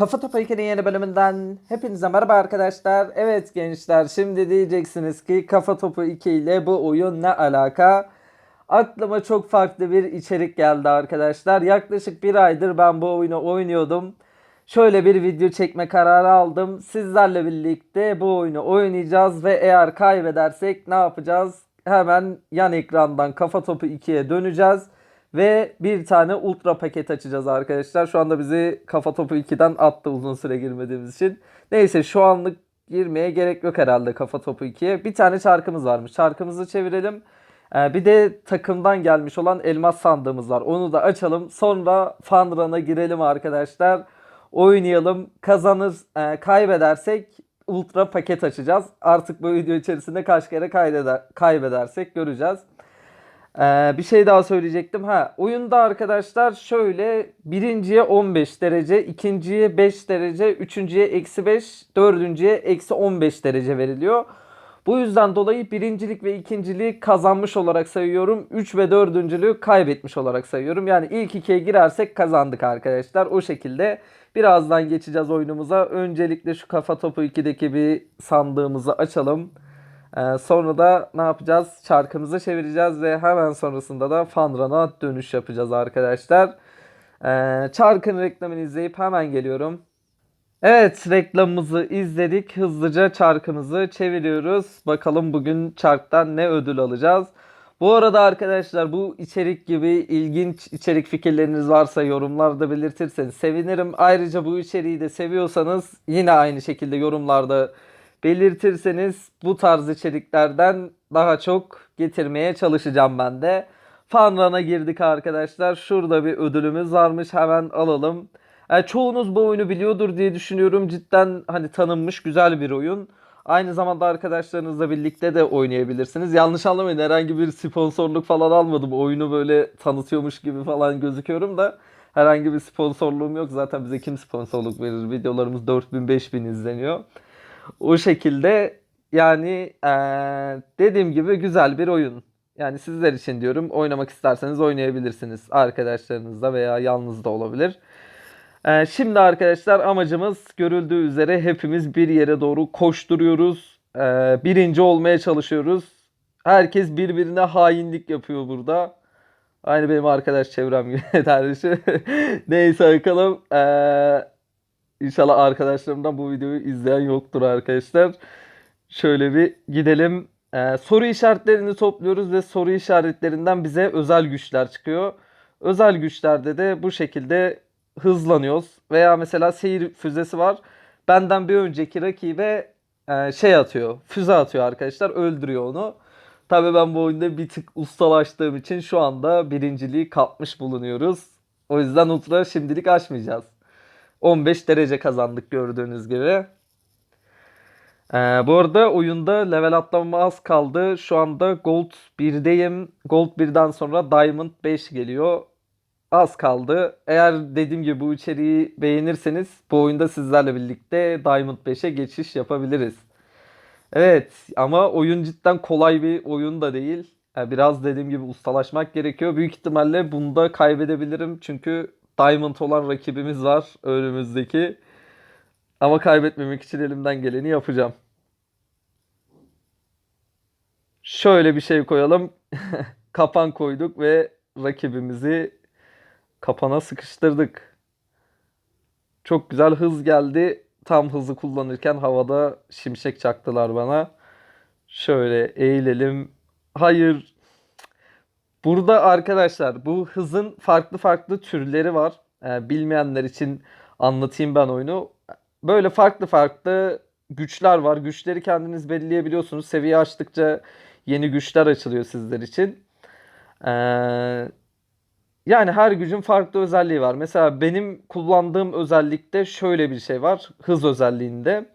Kafa Topu 2'nin yeni bölümünden hepinize merhaba arkadaşlar. Evet gençler şimdi diyeceksiniz ki Kafa Topu 2 ile bu oyun ne alaka? Aklıma çok farklı bir içerik geldi arkadaşlar. Yaklaşık bir aydır ben bu oyunu oynuyordum. Şöyle bir video çekme kararı aldım. Sizlerle birlikte bu oyunu oynayacağız ve eğer kaybedersek ne yapacağız? Hemen yan ekrandan Kafa Topu 2'ye döneceğiz. Ve bir tane ultra paket açacağız arkadaşlar. Şu anda bizi kafa topu 2'den attı uzun süre girmediğimiz için. Neyse şu anlık girmeye gerek yok herhalde kafa topu 2'ye. Bir tane çarkımız varmış. Çarkımızı çevirelim. Ee, bir de takımdan gelmiş olan elmas sandığımız var. Onu da açalım. Sonra Fanran'a girelim arkadaşlar. Oynayalım. Kazanır, e, kaybedersek ultra paket açacağız. Artık bu video içerisinde kaç kere kaydeder, kaybedersek göreceğiz. Ee, bir şey daha söyleyecektim. Ha, oyunda arkadaşlar şöyle birinciye 15 derece, ikinciye 5 derece, üçüncüye eksi 5, dördüncüye eksi 15 derece veriliyor. Bu yüzden dolayı birincilik ve ikinciliği kazanmış olarak sayıyorum. 3 ve dördüncülüğü kaybetmiş olarak sayıyorum. Yani ilk ikiye girersek kazandık arkadaşlar. O şekilde birazdan geçeceğiz oyunumuza. Öncelikle şu kafa topu 2'deki bir sandığımızı açalım. Ee, sonra da ne yapacağız? Çarkımızı çevireceğiz ve hemen sonrasında da Fanran'a dönüş yapacağız arkadaşlar. Ee, çarkın reklamını izleyip hemen geliyorum. Evet reklamımızı izledik. Hızlıca çarkımızı çeviriyoruz. Bakalım bugün çarktan ne ödül alacağız. Bu arada arkadaşlar bu içerik gibi ilginç içerik fikirleriniz varsa yorumlarda belirtirseniz sevinirim. Ayrıca bu içeriği de seviyorsanız yine aynı şekilde yorumlarda belirtirseniz bu tarz içeriklerden daha çok getirmeye çalışacağım ben de. Fanran'a girdik arkadaşlar. Şurada bir ödülümüz varmış. Hemen alalım. Yani çoğunuz bu oyunu biliyordur diye düşünüyorum. Cidden hani tanınmış güzel bir oyun. Aynı zamanda arkadaşlarınızla birlikte de oynayabilirsiniz. Yanlış anlamayın herhangi bir sponsorluk falan almadım. Oyunu böyle tanıtıyormuş gibi falan gözüküyorum da herhangi bir sponsorluğum yok. Zaten bize kim sponsorluk verir? Videolarımız 4000-5000 izleniyor. O şekilde yani eee, dediğim gibi güzel bir oyun. Yani sizler için diyorum oynamak isterseniz oynayabilirsiniz. Arkadaşlarınızla veya yalnız da olabilir. Eee, şimdi arkadaşlar amacımız görüldüğü üzere hepimiz bir yere doğru koşturuyoruz. Eee, birinci olmaya çalışıyoruz. Herkes birbirine hainlik yapıyor burada. Aynı benim arkadaş çevrem gibi. Neyse bakalım. Eee İnşallah arkadaşlarımdan bu videoyu izleyen yoktur arkadaşlar. Şöyle bir gidelim. Ee, soru işaretlerini topluyoruz ve soru işaretlerinden bize özel güçler çıkıyor. Özel güçlerde de bu şekilde hızlanıyoruz. Veya mesela seyir füzesi var. Benden bir önceki rakibe e, şey atıyor. Füze atıyor arkadaşlar. Öldürüyor onu. Tabii ben bu oyunda bir tık ustalaştığım için şu anda birinciliği kapmış bulunuyoruz. O yüzden ultra şimdilik açmayacağız. 15 derece kazandık gördüğünüz gibi. Ee, bu arada oyunda level atlamama az kaldı. Şu anda Gold 1'deyim. Gold 1'den sonra Diamond 5 geliyor. Az kaldı. Eğer dediğim gibi bu içeriği beğenirseniz bu oyunda sizlerle birlikte Diamond 5'e geçiş yapabiliriz. Evet ama oyun cidden kolay bir oyun da değil. Yani biraz dediğim gibi ustalaşmak gerekiyor. Büyük ihtimalle bunda kaybedebilirim. Çünkü Diamond olan rakibimiz var önümüzdeki. Ama kaybetmemek için elimden geleni yapacağım. Şöyle bir şey koyalım. Kapan koyduk ve rakibimizi kapana sıkıştırdık. Çok güzel hız geldi. Tam hızı kullanırken havada şimşek çaktılar bana. Şöyle eğilelim. Hayır. Burada arkadaşlar bu hızın farklı farklı türleri var. Ee, bilmeyenler için anlatayım ben oyunu. Böyle farklı farklı güçler var. Güçleri kendiniz belirleyebiliyorsunuz. Seviye açtıkça yeni güçler açılıyor sizler için. Ee, yani her gücün farklı özelliği var. Mesela benim kullandığım özellikte şöyle bir şey var. Hız özelliğinde.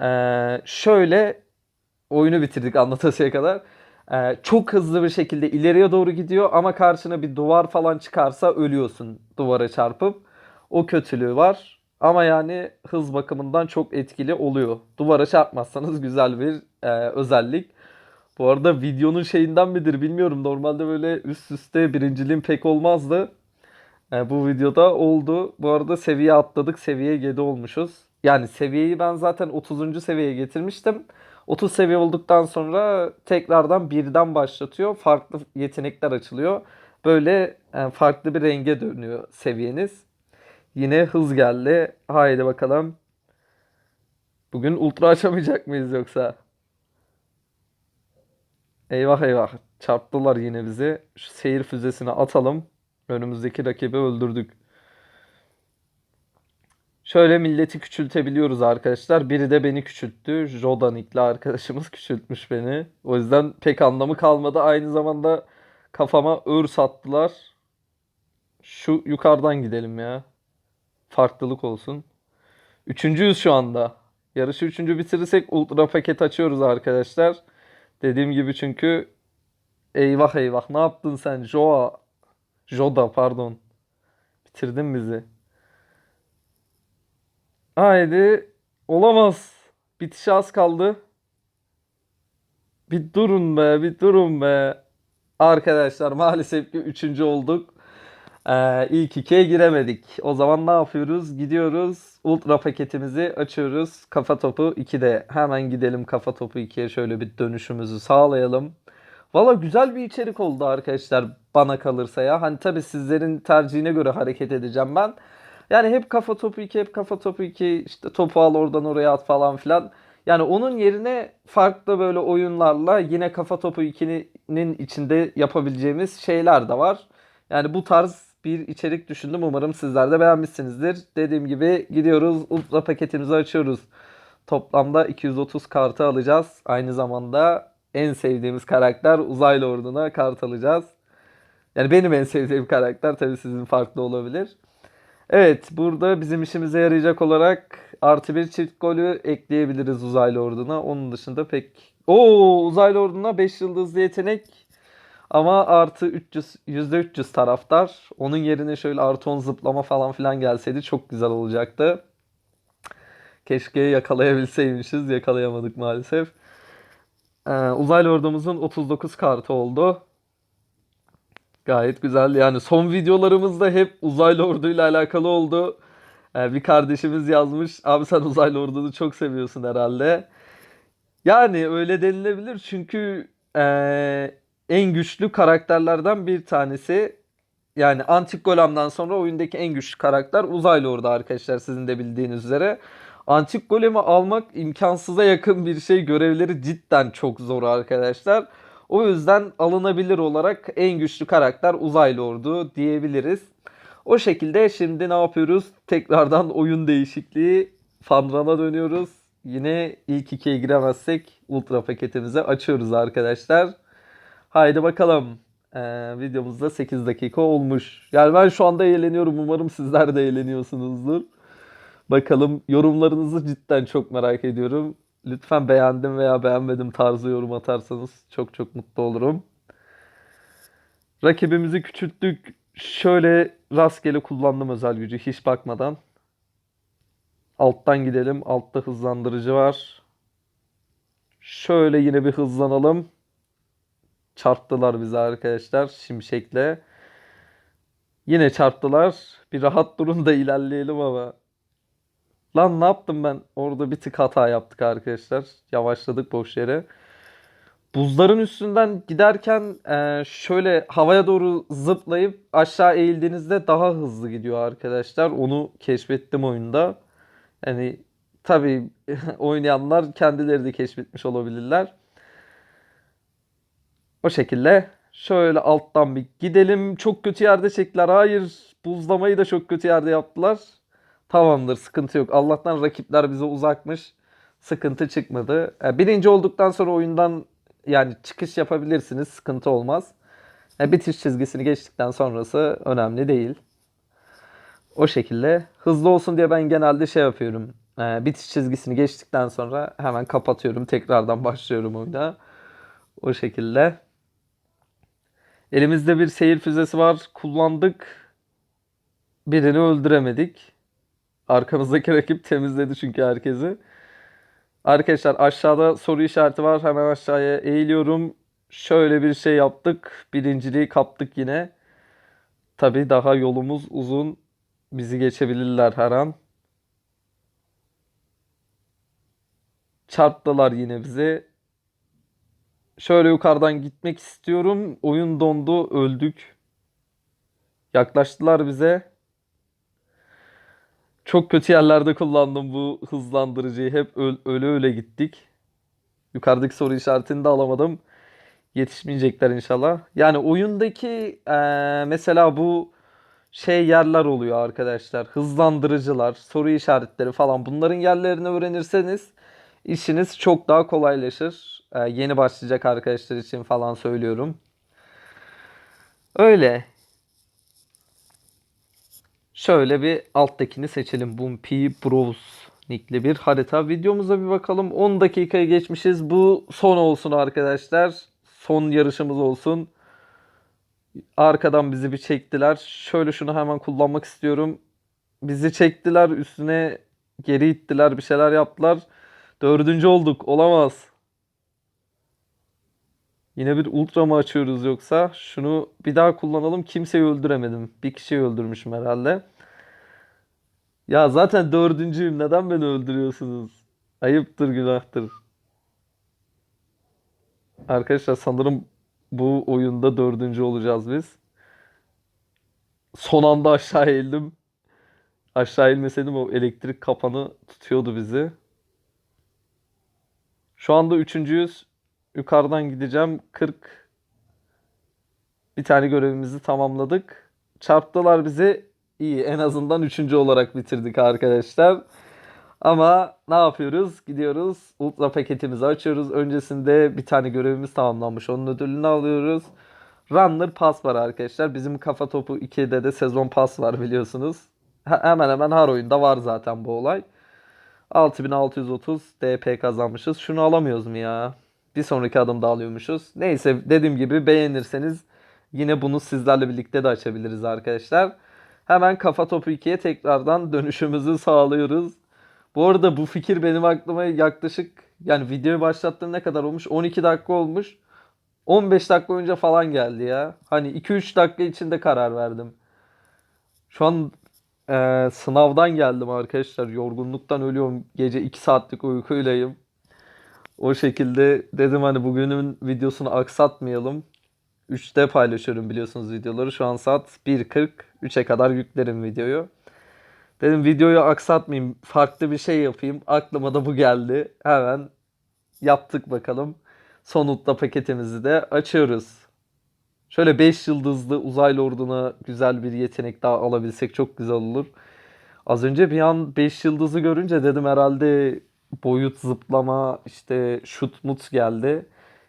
Ee, şöyle oyunu bitirdik anlatasıya kadar. Ee, çok hızlı bir şekilde ileriye doğru gidiyor ama karşına bir duvar falan çıkarsa ölüyorsun duvara çarpıp. O kötülüğü var. Ama yani hız bakımından çok etkili oluyor. Duvara çarpmazsanız güzel bir e, özellik. Bu arada videonun şeyinden midir bilmiyorum. Normalde böyle üst üste birinciliğim pek olmazdı. E, bu videoda oldu. Bu arada seviye atladık. Seviye 7 olmuşuz. Yani seviyeyi ben zaten 30. seviyeye getirmiştim. 30 seviye olduktan sonra tekrardan birden başlatıyor. Farklı yetenekler açılıyor. Böyle e, farklı bir renge dönüyor seviyeniz. Yine hız geldi. Haydi bakalım. Bugün ultra açamayacak mıyız yoksa? Eyvah eyvah. Çarptılar yine bizi. Şu seyir füzesini atalım. Önümüzdeki rakibi öldürdük. Şöyle milleti küçültebiliyoruz arkadaşlar. Biri de beni küçülttü. Jodanik'le arkadaşımız küçültmüş beni. O yüzden pek anlamı kalmadı. Aynı zamanda kafama örs attılar. Şu yukarıdan gidelim ya. Farklılık olsun. Üçüncüyüz şu anda. Yarışı üçüncü bitirirsek ultra paket açıyoruz arkadaşlar. Dediğim gibi çünkü eyvah eyvah ne yaptın sen Joa Joda pardon. Bitirdin bizi. Haydi olamaz. Bitişe az kaldı. Bir durun be bir durun be. Arkadaşlar maalesef ki üçüncü olduk. Ee, ilk ikiye giremedik. O zaman ne yapıyoruz? Gidiyoruz. Ultra paketimizi açıyoruz. Kafa topu 2'de. Hemen gidelim kafa topu 2'ye şöyle bir dönüşümüzü sağlayalım. Valla güzel bir içerik oldu arkadaşlar bana kalırsa ya. Hani tabii sizlerin tercihine göre hareket edeceğim ben. Yani hep kafa topu 2, hep kafa topu 2, işte topu al oradan oraya at falan filan. Yani onun yerine farklı böyle oyunlarla yine kafa topu 2'nin içinde yapabileceğimiz şeyler de var. Yani bu tarz bir içerik düşündüm. Umarım sizler de beğenmişsinizdir. Dediğim gibi gidiyoruz. Ultra paketimizi açıyoruz. Toplamda 230 kartı alacağız. Aynı zamanda en sevdiğimiz karakter uzaylı orduna kart alacağız. Yani benim en sevdiğim karakter tabii sizin farklı olabilir. Evet burada bizim işimize yarayacak olarak artı bir çift golü ekleyebiliriz uzaylı orduna. Onun dışında pek... Oo uzaylı orduna 5 yıldızlı yetenek ama artı 300 %300 taraftar. Onun yerine şöyle artı 10 zıplama falan filan gelseydi çok güzel olacaktı. Keşke yakalayabilseymişiz. Yakalayamadık maalesef. Ee, uzaylı ordumuzun 39 kartı oldu. Gayet güzel. Yani son videolarımızda hep uzaylı orduyla alakalı oldu. Ee, bir kardeşimiz yazmış. Abi sen uzaylı ordunu çok seviyorsun herhalde. Yani öyle denilebilir çünkü ee, en güçlü karakterlerden bir tanesi. Yani Antik Golem'den sonra oyundaki en güçlü karakter uzaylı orada arkadaşlar sizin de bildiğiniz üzere. Antik Golem'i almak imkansıza yakın bir şey. Görevleri cidden çok zor arkadaşlar. O yüzden alınabilir olarak en güçlü karakter uzaylı ordu diyebiliriz. O şekilde şimdi ne yapıyoruz? Tekrardan oyun değişikliği. Fanran'a dönüyoruz. Yine ilk ikiye giremezsek ultra paketimizi açıyoruz arkadaşlar. Haydi bakalım. Ee, videomuzda 8 dakika olmuş. Yani ben şu anda eğleniyorum. Umarım sizler de eğleniyorsunuzdur. Bakalım yorumlarınızı cidden çok merak ediyorum. Lütfen beğendim veya beğenmedim tarzı yorum atarsanız çok çok mutlu olurum. Rakibimizi küçülttük. Şöyle rastgele kullandım özel gücü hiç bakmadan. Alttan gidelim. Altta hızlandırıcı var. Şöyle yine bir hızlanalım. Çarptılar bizi arkadaşlar şimşekle. Yine çarptılar. Bir rahat durun da ilerleyelim ama. Lan ne yaptım ben? Orada bir tık hata yaptık arkadaşlar. Yavaşladık boş yere. Buzların üstünden giderken e, şöyle havaya doğru zıplayıp aşağı eğildiğinizde daha hızlı gidiyor arkadaşlar. Onu keşfettim oyunda. Yani tabii oynayanlar kendileri de keşfetmiş olabilirler. O şekilde şöyle alttan bir gidelim. Çok kötü yerde çektiler. Hayır buzlamayı da çok kötü yerde yaptılar. Tamamdır sıkıntı yok. Allah'tan rakipler bize uzakmış. Sıkıntı çıkmadı. Yani birinci olduktan sonra oyundan yani çıkış yapabilirsiniz. Sıkıntı olmaz. Yani bitiş çizgisini geçtikten sonrası önemli değil. O şekilde hızlı olsun diye ben genelde şey yapıyorum. Ee, bitiş çizgisini geçtikten sonra hemen kapatıyorum. Tekrardan başlıyorum oyuna. O şekilde. Elimizde bir seyir füzesi var. Kullandık. Birini öldüremedik. Arkamızdaki rakip temizledi çünkü herkesi. Arkadaşlar aşağıda soru işareti var. Hemen aşağıya eğiliyorum. Şöyle bir şey yaptık. Birinciliği kaptık yine. Tabii daha yolumuz uzun. Bizi geçebilirler her an. Çarptılar yine bize. Şöyle yukarıdan gitmek istiyorum. Oyun dondu, öldük. Yaklaştılar bize. Çok kötü yerlerde kullandım bu hızlandırıcıyı. Hep öyle öyle gittik. Yukarıdaki soru işaretini de alamadım. Yetişmeyecekler inşallah. Yani oyundaki eee, mesela bu şey yerler oluyor arkadaşlar. Hızlandırıcılar, soru işaretleri falan. Bunların yerlerini öğrenirseniz işiniz çok daha kolaylaşır. Eee, yeni başlayacak arkadaşlar için falan söylüyorum. Öyle. Şöyle bir alttakini seçelim. Bumpy Bros nickli bir harita. Videomuza bir bakalım. 10 dakikayı geçmişiz. Bu son olsun arkadaşlar. Son yarışımız olsun. Arkadan bizi bir çektiler. Şöyle şunu hemen kullanmak istiyorum. Bizi çektiler. Üstüne geri ittiler. Bir şeyler yaptılar. Dördüncü olduk. Olamaz. Yine bir ultra mı açıyoruz yoksa? Şunu bir daha kullanalım. Kimseyi öldüremedim. Bir kişiyi öldürmüşüm herhalde. Ya zaten dördüncüyüm. Neden beni öldürüyorsunuz? Ayıptır, günahtır. Arkadaşlar sanırım bu oyunda dördüncü olacağız biz. Son anda aşağı eğildim. Aşağı eğilmeseydim o elektrik kapanı tutuyordu bizi. Şu anda üçüncüyüz. Yukarıdan gideceğim. 40 bir tane görevimizi tamamladık. Çarptılar bizi. İyi en azından üçüncü olarak bitirdik arkadaşlar. Ama ne yapıyoruz? Gidiyoruz. Ultra paketimizi açıyoruz. Öncesinde bir tane görevimiz tamamlanmış. Onun ödülünü alıyoruz. Runner Pass var arkadaşlar. Bizim Kafa Topu 2'de de sezon pass var biliyorsunuz. Hemen hemen her oyunda var zaten bu olay. 6630 DP kazanmışız. Şunu alamıyoruz mu ya? Bir sonraki adımda alıyormuşuz. Neyse dediğim gibi beğenirseniz yine bunu sizlerle birlikte de açabiliriz arkadaşlar. Hemen Kafa Topu 2'ye tekrardan dönüşümüzü sağlıyoruz. Bu arada bu fikir benim aklıma yaklaşık yani videoyu başlattığım ne kadar olmuş? 12 dakika olmuş. 15 dakika önce falan geldi ya. Hani 2-3 dakika içinde karar verdim. Şu an e, sınavdan geldim arkadaşlar. Yorgunluktan ölüyorum. Gece 2 saatlik uykuylayım. O şekilde dedim hani bugünün videosunu aksatmayalım. 3'te paylaşıyorum biliyorsunuz videoları. Şu an saat 1.40. 3'e kadar yüklerim videoyu. Dedim videoyu aksatmayayım. Farklı bir şey yapayım. Aklıma da bu geldi. Hemen yaptık bakalım. Son ultra paketimizi de açıyoruz. Şöyle 5 yıldızlı uzaylı orduna güzel bir yetenek daha alabilsek çok güzel olur. Az önce bir an 5 yıldızı görünce dedim herhalde boyut zıplama işte şut mut geldi.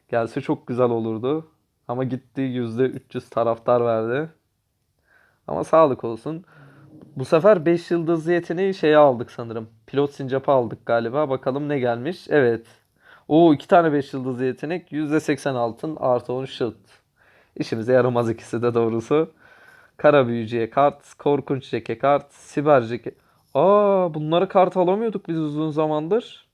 Gelse çok güzel olurdu. Ama gitti %300 taraftar verdi. Ama sağlık olsun. Bu sefer 5 yıldızlı yeteneği şeye aldık sanırım. Pilot sincapı aldık galiba. Bakalım ne gelmiş. Evet. O iki tane 5 yıldızlı yetenek. %80 altın artı 10 şut. İşimize yaramaz ikisi de doğrusu. Kara büyücüye kart, korkunç jeke kart, siber jeke. Aa bunları kart alamıyorduk biz uzun zamandır.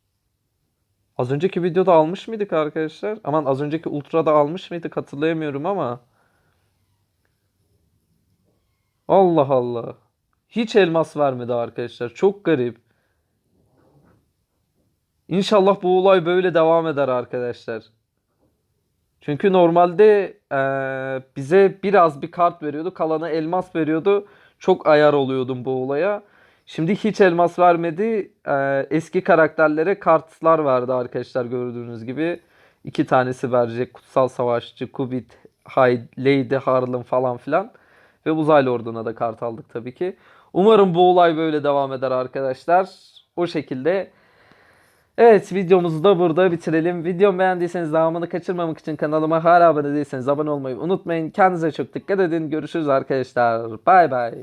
Az önceki videoda almış mıydık arkadaşlar? Aman az önceki ultrada almış mıydık hatırlayamıyorum ama. Allah Allah. Hiç elmas vermedi arkadaşlar. Çok garip. İnşallah bu olay böyle devam eder arkadaşlar. Çünkü normalde eee, bize biraz bir kart veriyordu. Kalanı elmas veriyordu. Çok ayar oluyordum bu olaya. Şimdi hiç elmas vermedi. Eee, eski karakterlere kartlar verdi arkadaşlar gördüğünüz gibi. İki tanesi verecek. Kutsal Savaşçı, Kubit, Hyde, Lady Harlan falan filan. Ve uzaylı orduna da kart aldık tabii ki. Umarım bu olay böyle devam eder arkadaşlar. O şekilde. Evet videomuzu da burada bitirelim. Videomu beğendiyseniz devamını kaçırmamak için kanalıma hala abone değilseniz abone olmayı unutmayın. Kendinize çok dikkat edin. Görüşürüz arkadaşlar. Bay bay.